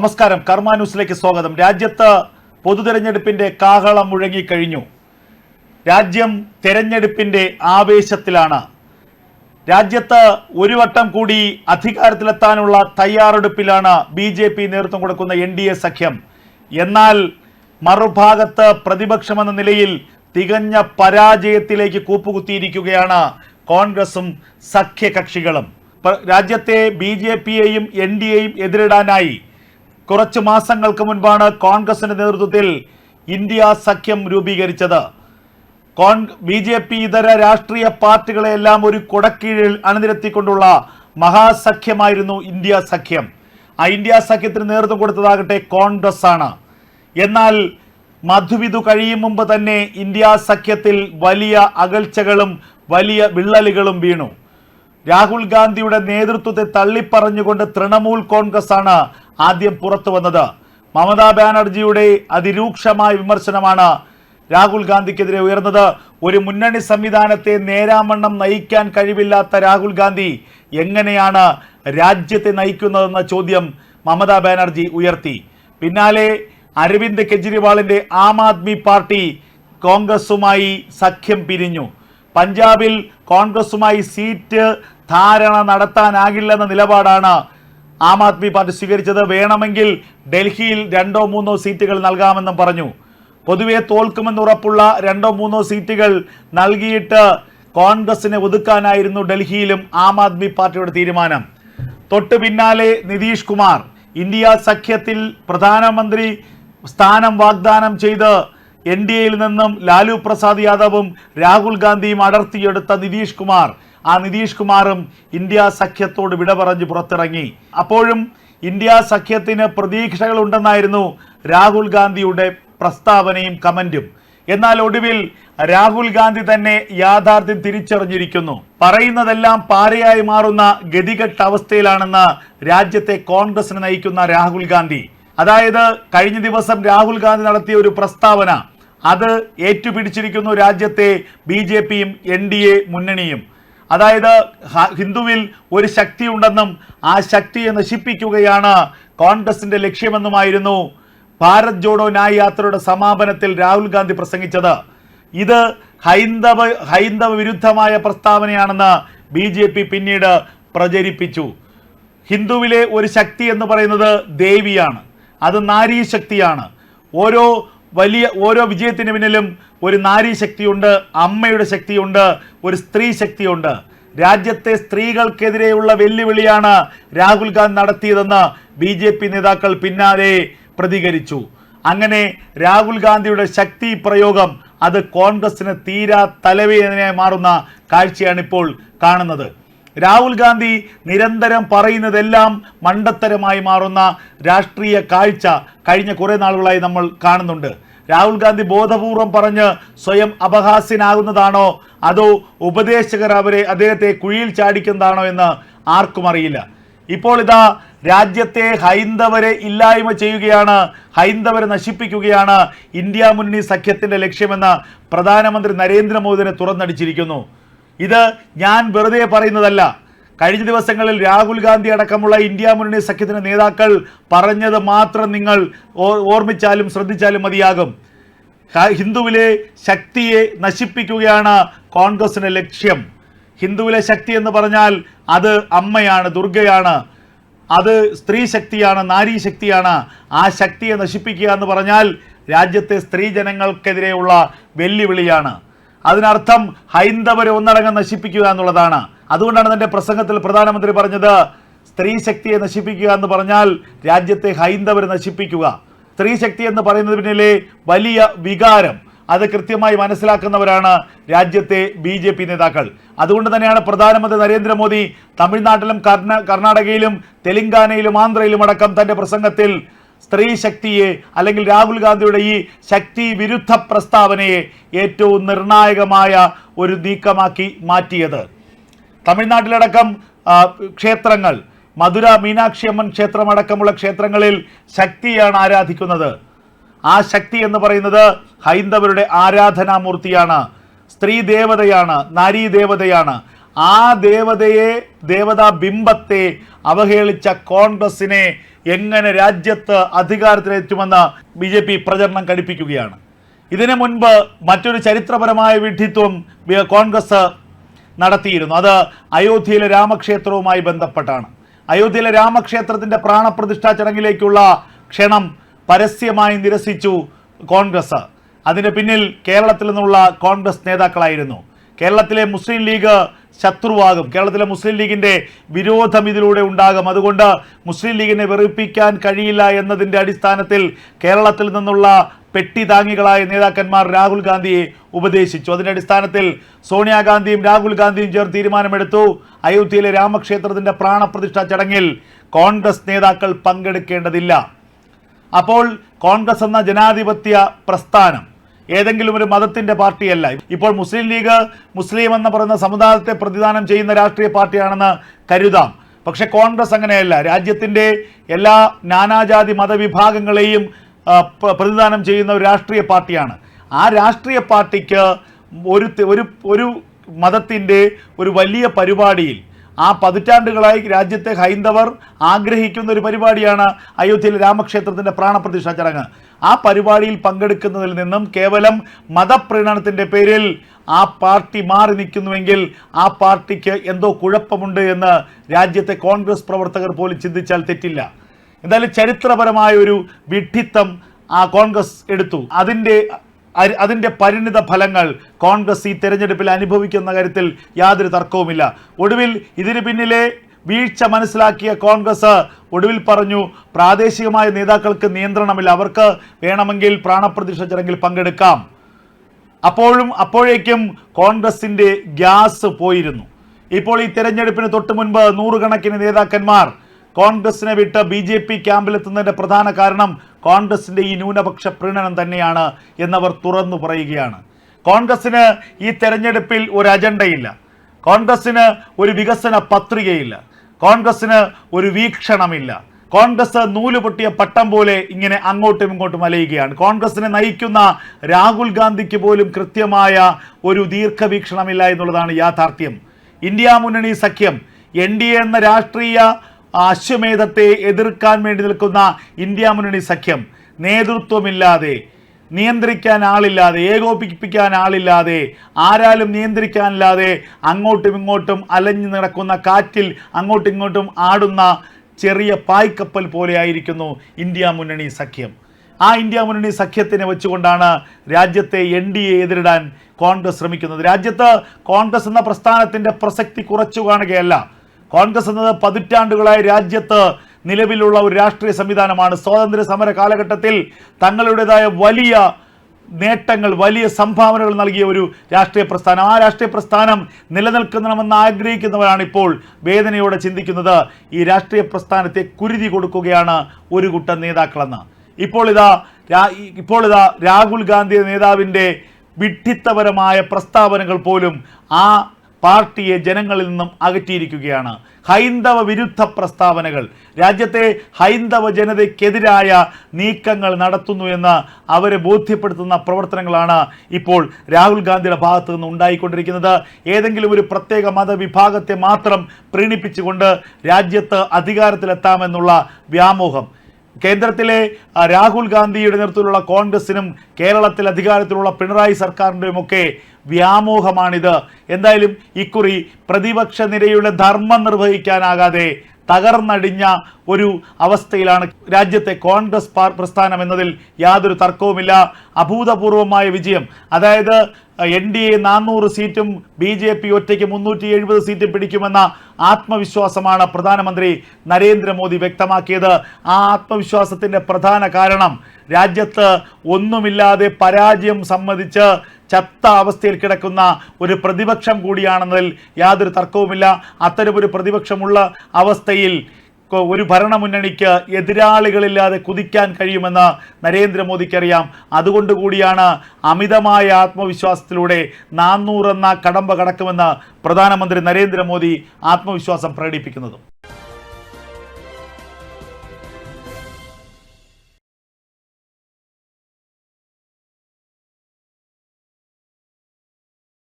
നമസ്കാരം. കർമ്മ ന്യൂസിലേക്ക് സ്വാഗതം. രാജ്യത്ത് പൊതുതെരഞ്ഞെടുപ്പിന്റെ കാഹളം മുഴങ്ങിക്കഴിഞ്ഞു. രാജ്യം തെരഞ്ഞെടുപ്പിന്റെ ആവേശത്തിലാണ്. രാജ്യത്ത് ഒരു വട്ടം കൂടി അധികാരത്തിലെത്താനുള്ള തയ്യാറെടുപ്പിലാണ് ബി ജെ പി നേതൃത്വം കൊടുക്കുന്ന എൻ ഡി എ സഖ്യം. എന്നാൽ മറുഭാഗത്ത് പ്രതിപക്ഷമെന്ന നിലയിൽ തികഞ്ഞ പരാജയത്തിലേക്ക് കൂപ്പുകുത്തിയിരിക്കുകയാണ് കോൺഗ്രസും സഖ്യകക്ഷികളും. രാജ്യത്തെ ബി ജെ പിയെയും എൻ ഡി എയും എതിരിടാനായി കുറച്ച് മാസങ്ങൾക്ക് മുൻപാണ് കോൺഗ്രസിന്റെ നേതൃത്വത്തിൽ ഇന്ത്യ സഖ്യം രൂപീകരിച്ചത്. കോൺ ബി ജെ പി ഇതര രാഷ്ട്രീയ പാർട്ടികളെല്ലാം ഒരു കുടക്കീഴിൽ അണിനിരത്തിക്കൊണ്ടുള്ള മഹാസഖ്യമായിരുന്നു ഇന്ത്യ സഖ്യം. ആ ഇന്ത്യ സഖ്യത്തിന് നേതൃത്വം കൊടുത്തതാകട്ടെ കോൺഗ്രസ് ആണ് എന്നാൽ മധുവിധു കഴിയും മുമ്പ് തന്നെ ഇന്ത്യ സഖ്യത്തിൽ വലിയ അകൽച്ചകളും വലിയ വിള്ളലുകളും വീണു. രാഹുൽ ഗാന്ധിയുടെ നേതൃത്വത്തെ തള്ളിപ്പറഞ്ഞുകൊണ്ട് തൃണമൂൽ കോൺഗ്രസ് ആണ് ആദ്യം പുറത്തു വന്നത്. മമതാ ബാനർജിയുടെ അതിരൂക്ഷമായ വിമർശനമാണ് രാഹുൽ ഗാന്ധിക്കെതിരെ ഉയർന്നത്. ഒരു മുന്നണി സംവിധാനത്തെ നേരാമണ്ണം നയിക്കാൻ കഴിവില്ലാത്ത രാഹുൽ ഗാന്ധി എങ്ങനെയാണ് രാജ്യത്തെ നയിക്കുന്നതെന്ന ചോദ്യം മമതാ ബാനർജി ഉയർത്തി. പിന്നാലെ അരവിന്ദ് കെജ്രിവാളിന്റെ ആം ആദ്മി പാർട്ടി കോൺഗ്രസുമായി സഖ്യം പിരിഞ്ഞു. പഞ്ചാബിൽ കോൺഗ്രസുമായി സീറ്റ് ധാരണ നടത്താനാകില്ലെന്ന നിലപാടാണ് ആം ആദ്മി പാർട്ടി സ്വീകരിച്ചത് വേണമെങ്കിൽ ഡൽഹിയിൽ രണ്ടോ മൂന്നോ സീറ്റുകൾ നൽകാമെന്നും പറഞ്ഞു. പൊതുവെ തോൽക്കുമെന്ന് ഉറപ്പുള്ള രണ്ടോ മൂന്നോ സീറ്റുകൾ നൽകിയിട്ട് കോൺഗ്രസിനെ ഒതുക്കാനായിരുന്നു ഡൽഹിയിലും ആം ആദ്മി പാർട്ടിയുടെ തീരുമാനം. തൊട്ടു പിന്നാലെ നിതീഷ് കുമാർ ഇന്ത്യ സഖ്യത്തിൽ പ്രധാനമന്ത്രി സ്ഥാനം വാഗ്ദാനം ചെയ്ത് എൻ ഡി എയിൽ നിന്നും ലാലു പ്രസാദ് യാദവും രാഹുൽ ഗാന്ധിയും അടർത്തിയെടുത്ത നിതീഷ് കുമാർ ആ നിതീഷ് കുമാറും ഇന്ത്യ സഖ്യത്തോട് വിട പറഞ്ഞ് പുറത്തിറങ്ങി. അപ്പോഴും ഇന്ത്യ സഖ്യത്തിന് പ്രതീക്ഷകളുണ്ടെന്നായിരുന്നു രാഹുൽ ഗാന്ധിയുടെ പ്രസ്താവനയും കമന്റും. എന്നാൽ ഒടുവിൽ രാഹുൽ ഗാന്ധി തന്നെ യാഥാർത്ഥ്യം തിരിച്ചറിഞ്ഞിരിക്കുന്നു. പറയുന്നതെല്ലാം പാരയായി മാറുന്ന ഗതികെട്ട അവസ്ഥയിലാണെന്ന് രാജ്യത്തെ കോൺഗ്രസിന് നയിക്കുന്ന രാഹുൽ ഗാന്ധി. അതായത് കഴിഞ്ഞ ദിവസം രാഹുൽ ഗാന്ധി നടത്തിയ ഒരു പ്രസ്താവന. അത് ഏറ്റുപിടിച്ചിരിക്കുന്നു രാജ്യത്തെ ബി ജെ പിയും എൻ ഡി എ മുന്നണിയും. അതായത് ഹിന്ദുവിൽ ഒരു ശക്തിയുണ്ടെന്നും ആ ശക്തിയെ നശിപ്പിക്കുകയാണ് കോൺഗ്രസിന്റെ ലക്ഷ്യമെന്നുമായിരുന്നു ഭാരത് ജോഡോ ന്യായ് യാത്രയുടെ സമാപനത്തിൽ രാഹുൽ ഗാന്ധി പ്രസംഗിച്ചത്. ഇത് ഹൈന്ദവ ഹൈന്ദവ വിരുദ്ധമായ പ്രസ്താവനയാണെന്ന് ബി ജെ പി പിന്നീട് പ്രചരിപ്പിച്ചു. ഹിന്ദുവിലെ ഒരു ശക്തി എന്ന് പറയുന്നത് ദേവിയാണ്. അത് നാരീശക്തിയാണ്. ഓരോ വലിയ ഓരോ വിജയത്തിന് പിന്നിലും ഒരു നാരീ ശക്തിയുണ്ട് അമ്മയുടെ ശക്തിയുണ്ട് ഒരു സ്ത്രീ ശക്തിയുണ്ട്. രാജ്യത്തെ സ്ത്രീകൾക്കെതിരെയുള്ള വെല്ലുവിളിയാണ് രാഹുൽ ഗാന്ധി നടത്തിയതെന്ന് ബി ജെ പി നേതാക്കൾ പിന്നാലെ പ്രതികരിച്ചു. അങ്ങനെ രാഹുൽ ഗാന്ധിയുടെ ശക്തി പ്രയോഗം അത് കോൺഗ്രസിന് തീരാ തലവേദനയായി മാറുന്ന കാഴ്ചയാണ് ഇപ്പോൾ കാണുന്നത്. രാഹുൽ ഗാന്ധി നിരന്തരം പറയുന്നതെല്ലാം മണ്ടത്തരമായി മാറുന്ന രാഷ്ട്രീയ കാഴ്ച കഴിഞ്ഞ കുറേ നാളുകളായി നമ്മൾ കാണുന്നുണ്ട്. രാഹുൽ ഗാന്ധി ബോധപൂർവം പറഞ്ഞ് സ്വയം അപഹാസ്യനാകുന്നതാണോ? അതോ ഉപദേശകർ അവരെ അദ്ദേഹത്തെ കുഴിയിൽ ചാടിക്കുന്നതാണോ എന്ന് ആർക്കും അറിയില്ല. ഇപ്പോൾ ഇതാ രാജ്യത്തെ ഹൈന്ദവരെ ഇല്ലായ്മ ചെയ്യുകയാണ് ഹൈന്ദവരെ നശിപ്പിക്കുകയാണ് ഇന്ത്യ മുന്നണി സഖ്യത്തിന്റെ ലക്ഷ്യമെന്ന് പ്രധാനമന്ത്രി നരേന്ദ്രമോദിനെ തുറന്നടിച്ചിരിക്കുന്നു. ഇത് ഞാൻ വെറുതെ പറയുന്നതല്ല. കഴിഞ്ഞ ദിവസങ്ങളിൽ രാഹുൽ ഗാന്ധി അടക്കമുള്ള ഇന്ത്യ മുന്നണി സഖ്യത്തിന്റെ നേതാക്കൾ പറഞ്ഞത് മാത്രം നിങ്ങൾ ഓർമ്മിച്ചാലും ശ്രദ്ധിച്ചാലും മതിയാകും. ഹിന്ദുവിലെ ശക്തിയെ നശിപ്പിക്കുകയാണ് കോൺഗ്രസിന്റെ ലക്ഷ്യം. ഹിന്ദുവിലെ ശക്തി എന്ന് പറഞ്ഞാൽ അത് അമ്മയാണ് ദുർഗയാണ്. അത് സ്ത്രീ ശക്തിയാണ് നാരീ ശക്തിയാണ്. ആ ശക്തിയെ നശിപ്പിക്കുക എന്ന് പറഞ്ഞാൽ രാജ്യത്തെ സ്ത്രീ ജനങ്ങൾക്കെതിരെയുള്ള വെല്ലുവിളിയാണ്. അതിനർത്ഥം ഹൈന്ദവരെ ഒന്നടങ്കം നശിപ്പിക്കുക എന്നുള്ളതാണ്. അതുകൊണ്ടാണ് തന്റെ പ്രസംഗത്തിൽ പ്രധാനമന്ത്രി പറഞ്ഞത് സ്ത്രീ ശക്തിയെ നശിപ്പിക്കുക എന്ന് പറഞ്ഞാൽ രാജ്യത്തെ ഹൈന്ദവരെ നശിപ്പിക്കുക. സ്ത്രീ ശക്തി എന്ന് പറയുന്നത് പിന്നിലെ വലിയ വികാരം. അത് കൃത്യമായി മനസ്സിലാക്കുന്നവരാണ് രാജ്യത്തെ ബി ജെ പി നേതാക്കൾ. അതുകൊണ്ട് തന്നെയാണ് പ്രധാനമന്ത്രി നരേന്ദ്രമോദി തമിഴ്നാട്ടിലും കർണ കർണാടകയിലും തെലങ്കാനയിലും ആന്ധ്രയിലും അടക്കം തന്റെ പ്രസംഗത്തിൽ സ്ത്രീ ശക്തിയെ അല്ലെങ്കിൽ രാഹുൽ ഗാന്ധിയുടെ ഈ ശക്തി വിരുദ്ധ പ്രസ്താവനയെ ഏറ്റവും നിർണായകമായ ഒരു നീക്കമാക്കി മാറ്റിയത്. തമിഴ്നാട്ടിലടക്കം ക്ഷേത്രങ്ങൾ മധുര മീനാക്ഷി അമ്മൻ ക്ഷേത്രമടക്കമുള്ള ക്ഷേത്രങ്ങളിൽ ശക്തിയാണ് ആരാധിക്കുന്നത്. ആ ശക്തി എന്ന് പറയുന്നത് ഹൈന്ദവരുടെ ആരാധനാമൂർത്തിയാണ് സ്ത്രീ ദേവതയാണ് നാരീ ദേവതയാണ് ആ ദേവതയെ ദേവതാ ബിംബത്തെ അവഹേളിച്ച കോൺഗ്രസിനെ എങ്ങനെ രാജ്യത്ത് അധികാരത്തിലെത്തുമെന്ന് ബി ജെ പി പ്രചരണം ഘടിപ്പിക്കുകയാണ്. ഇതിനു മുൻപ് മറ്റൊരു ചരിത്രപരമായ വിഡ്ഢിത്വം കോൺഗ്രസ് നടത്തിയിരുന്നു. അത് അയോധ്യയിലെ രാമക്ഷേത്രവുമായി ബന്ധപ്പെട്ടാണ്. അയോധ്യയിലെ രാമക്ഷേത്രത്തിന്റെ പ്രാണപ്രതിഷ്ഠാ ചടങ്ങിലേക്കുള്ള ക്ഷണം പരസ്യമായി നിരസിച്ചു കോൺഗ്രസ്. അതിന് പിന്നിൽ കേരളത്തിൽ നിന്നുള്ള കോൺഗ്രസ് നേതാക്കളായിരുന്നു കേരളത്തിലെ മുസ്ലിം ലീഗ് ശത്രുവാകും. കേരളത്തിലെ മുസ്ലിം ലീഗിന്റെ വിരോധം ഇതിലൂടെ ഉണ്ടാകും. അതുകൊണ്ട് മുസ്ലിം ലീഗിനെ വെറുപ്പിക്കാൻ കഴിയില്ല എന്നതിന്റെ അടിസ്ഥാനത്തിൽ കേരളത്തിൽ നിന്നുള്ള പെട്ടി താങ്ങികളായ നേതാക്കന്മാർ രാഹുൽ ഗാന്ധിയെ ഉപദേശിച്ചു. അതിന്റെ അടിസ്ഥാനത്തിൽ സോണിയാഗാന്ധിയും രാഹുൽ ഗാന്ധിയും ചേർന്ന് തീരുമാനമെടുത്തു. അയോധ്യയിലെ രാമക്ഷേത്രത്തിന്റെ പ്രാണപ്രതിഷ്ഠാ ചടങ്ങിൽ കോൺഗ്രസ് നേതാക്കൾ പങ്കെടുക്കേണ്ടതില്ല. അപ്പോൾ കോൺഗ്രസ് എന്ന ജനാധിപത്യ പ്രസ്ഥാനം ഏതെങ്കിലും ഒരു മതത്തിന്റെ പാർട്ടിയല്ല. ഇപ്പോൾ മുസ്ലിം ലീഗ് മുസ്ലിം എന്ന് പറയുന്ന സമുദായത്തെ പ്രതിദാനം ചെയ്യുന്ന രാഷ്ട്രീയ പാർട്ടിയാണെന്ന് കരുതാം. പക്ഷെ കോൺഗ്രസ് അങ്ങനെയല്ല. രാജ്യത്തിന്റെ എല്ലാ നാനാജാതി മതവിഭാഗങ്ങളെയും പ്രതിദാനം ചെയ്യുന്ന ഒരു രാഷ്ട്രീയ പാർട്ടിയാണ്. ആ രാഷ്ട്രീയ പാർട്ടിക്ക് ഒരു ഒരു ഒരു മതത്തിന്റെ ഒരു വലിയ പരിപാടിയിൽ ആ പതിറ്റാണ്ടുകളായി രാജ്യത്തെ ഹൈന്ദവർ ആഗ്രഹിക്കുന്ന ഒരു പരിപാടിയാണ് അയോധ്യയിലെ രാമക്ഷേത്രത്തിന്റെ പ്രാണപ്രതിഷ്ഠ ചടങ്ങ്. ആ പരിപാടിയിൽ പങ്കെടുക്കുന്നതിൽ നിന്നും കേവലം മതപ്രീണനത്തിന്റെ പേരിൽ ആ പാർട്ടി മാറി നിൽക്കുന്നുവെങ്കിൽ ആ പാർട്ടിക്ക് എന്തോ കുഴപ്പമുണ്ട് എന്ന് രാജ്യത്തെ കോൺഗ്രസ് പ്രവർത്തകർ പോലും ചിന്തിച്ചാൽ തെറ്റില്ല. എന്തായാലും ചരിത്രപരമായ ഒരു വിഡ്ഢിത്തം ആ കോൺഗ്രസ് എടുത്തു. അതിന്റെ അതിന്റെ പരിണിത ഫലങ്ങൾ കോൺഗ്രസ് ഈ തെരഞ്ഞെടുപ്പിൽ അനുഭവിക്കുന്ന കാര്യത്തിൽ യാതൊരു തർക്കവുമില്ല. ഒടുവിൽ ഇതിന് പിന്നിലെ വീഴ്ച മനസ്സിലാക്കിയ കോൺഗ്രസ് ഒടുവിൽ പറഞ്ഞു പ്രാദേശികമായ നേതാക്കൾക്ക് നിയന്ത്രണമില്ല. അവർക്ക് വേണമെങ്കിൽ പ്രാണപ്രതിഷ്ഠ ചടങ്ങിൽ പങ്കെടുക്കാം. അപ്പോഴും അപ്പോഴേക്കും കോൺഗ്രസിന്റെ ഗ്യാസ് പോയിരുന്നു. ഇപ്പോൾ ഈ തെരഞ്ഞെടുപ്പിന് തൊട്ട് മുൻപ് നൂറുകണക്കിന് നേതാക്കന്മാർ കോൺഗ്രസിനെ വിട്ട് ബി ജെ പി ക്യാമ്പിലെത്തുന്നതിന്റെ പ്രധാന കാരണം കോൺഗ്രസിന്റെ ഈ ന്യൂനപക്ഷ പ്രീണനം തന്നെയാണ് എന്നവർ തുറന്നു പറയുകയാണ്. കോൺഗ്രസിന് ഈ തെരഞ്ഞെടുപ്പിൽ ഒരു അജണ്ടയില്ല. കോൺഗ്രസ്സിന് ഒരു വികസന പത്രികയില്ല. കോൺഗ്രസ്സിന് ഒരു വീക്ഷണമില്ല. കോൺഗ്രസ് നൂലുപൊട്ടിയ പട്ടം പോലെ ഇങ്ങനെ അങ്ങോട്ടും ഇങ്ങോട്ടും അലയുകയാണ്. കോൺഗ്രസിനെ നയിക്കുന്ന രാഹുൽ ഗാന്ധിക്ക് പോലും കൃത്യമായ ഒരു ദീർഘവീക്ഷണമില്ല എന്നുള്ളതാണ് യാഥാർത്ഥ്യം. ഇന്ത്യ മുന്നണി സഖ്യം എൻ ഡി എ എന്ന രാഷ്ട്രീയ അശ്വമേധത്തെ എതിർക്കാൻ വേണ്ടി നിൽക്കുന്ന ഇന്ത്യ മുന്നണി സഖ്യം നേതൃത്വമില്ലാതെ നിയന്ത്രിക്കാൻ ആളില്ലാതെ ഏകോപിപ്പിക്കാൻ ആളില്ലാതെ ആരാലും നിയന്ത്രിക്കാനില്ലാതെ അങ്ങോട്ടും ഇങ്ങോട്ടും അലഞ്ഞു നടക്കുന്ന കാറ്റിൽ അങ്ങോട്ടും ഇങ്ങോട്ടും ആടുന്ന ചെറിയ പായ്ക്കപ്പൽ പോലെയായിരിക്കുന്നു ഇന്ത്യ മുന്നണി സഖ്യം. ആ ഇന്ത്യ മുന്നണി സഖ്യത്തിനെ വെച്ചുകൊണ്ടാണ് രാജ്യത്തെ എൻ ഡി എ എതിരിടാൻ കോൺഗ്രസ് ശ്രമിക്കുന്നത്. രാജ്യത്ത് കോൺഗ്രസ് എന്ന പ്രസ്ഥാനത്തിന്റെ പ്രസക്തി കുറച്ചു കാണുകയല്ല. കോൺഗ്രസ് എന്നത് പതിറ്റാണ്ടുകളായി രാജ്യത്ത് നിലവിലുള്ള ഒരു രാഷ്ട്രീയ സംവിധാനമാണ്. സ്വാതന്ത്ര്യ സമര കാലഘട്ടത്തിൽ തങ്ങളുടേതായ വലിയ നേട്ടങ്ങൾ വലിയ സംഭാവനകൾ നൽകിയ ഒരു രാഷ്ട്രീയ പ്രസ്ഥാനം. ആ രാഷ്ട്രീയ പ്രസ്ഥാനം നിലനിൽക്കണമെന്ന് ആഗ്രഹിക്കുന്നവരാണ് ഇപ്പോൾ വേദനയോടെ ചിന്തിക്കുന്നത്. ഈ രാഷ്ട്രീയ പ്രസ്ഥാനത്തെ കുരുതി കൊടുക്കുകയാണ് ഒരു കൂട്ടം നേതാക്കളെന്ന്. ഇപ്പോൾ ഇതാ ഇപ്പോൾ ഇതാ രാഹുൽ ഗാന്ധി നേതാവിന്റെ വിഡ്ഢിത്തപരമായ പ്രസ്താവനകൾ പോലും ആ പാർട്ടിയെ ജനങ്ങളിൽ നിന്നും അകറ്റിയിരിക്കുകയാണ്. ഹൈന്ദവ വിരുദ്ധ പ്രസ്താവനകൾ രാജ്യത്തെ ഹൈന്ദവ ജനതയ്ക്കെതിരായ നീക്കങ്ങൾ നടത്തുന്നു എന്ന് അവരെ ബോധ്യപ്പെടുത്തുന്ന പ്രവർത്തനങ്ങളാണ് ഇപ്പോൾ രാഹുൽ ഗാന്ധിയുടെ ഭാഗത്തു നിന്ന് ഉണ്ടായിക്കൊണ്ടിരിക്കുന്നത്. ഏതെങ്കിലും ഒരു പ്രത്യേക മതവിഭാഗത്തെ മാത്രം പ്രീണിപ്പിച്ചുകൊണ്ട് രാജ്യത്ത് അധികാരത്തിലെത്താമെന്നുള്ള വ്യാമോഹം കേന്ദ്രത്തിലെ രാഹുൽ ഗാന്ധിയുടെ നേതൃത്വത്തിലുള്ള കോൺഗ്രസിനും കേരളത്തിൽ അധികാരത്തിലുള്ള പിണറായി സർക്കാരിന്റെയും ഒക്കെ വ്യാമോഹമാണിത്. എന്തായാലും ഇക്കുറി പ്രതിപക്ഷ നിരയുടെ ധർമ്മം നിർവഹിക്കാനാകാതെ തകർന്നടിഞ്ഞ ഒരു അവസ്ഥയിലാണ് രാജ്യത്തെ കോൺഗ്രസ് പ്രസ്ഥാനം എന്നതിൽ യാതൊരു തർക്കവുമില്ല. അഭൂതപൂർവമായ വിജയം. അതായത് എൻ ഡി എ നാനൂറ് സീറ്റും ബി ജെ പി ഒറ്റയ്ക്ക് മുന്നൂറ്റി എഴുപത് സീറ്റും പിടിക്കുമെന്ന ആത്മവിശ്വാസമാണ് പ്രധാനമന്ത്രി നരേന്ദ്രമോദി വ്യക്തമാക്കിയത്. ആ ആത്മവിശ്വാസത്തിന്റെ പ്രധാന കാരണം രാജ്യത്ത് ഒന്നുമില്ലാതെ പരാജയം സമ്മതിച്ച് ചത്ത അവസ്ഥയിൽ കിടക്കുന്ന ഒരു പ്രതിപക്ഷം കൂടിയാണെന്നതിൽ യാതൊരു തർക്കവുമില്ല. അത്തരമൊരു പ്രതിപക്ഷമുള്ള അവസ്ഥയിൽ ഒരു ഭരണമുന്നണിക്ക് എതിരാളികളില്ലാതെ കുതിക്കാൻ കഴിയുമെന്ന് നരേന്ദ്രമോദിക്കറിയാം. അതുകൊണ്ട് കൂടിയാണ് അമിതമായ ആത്മവിശ്വാസത്തിലൂടെ നാനൂറെന്ന കടമ്പ കടക്കുമെന്ന് പ്രധാനമന്ത്രി നരേന്ദ്രമോദി ആത്മവിശ്വാസം പ്രകടിപ്പിക്കുന്നത്.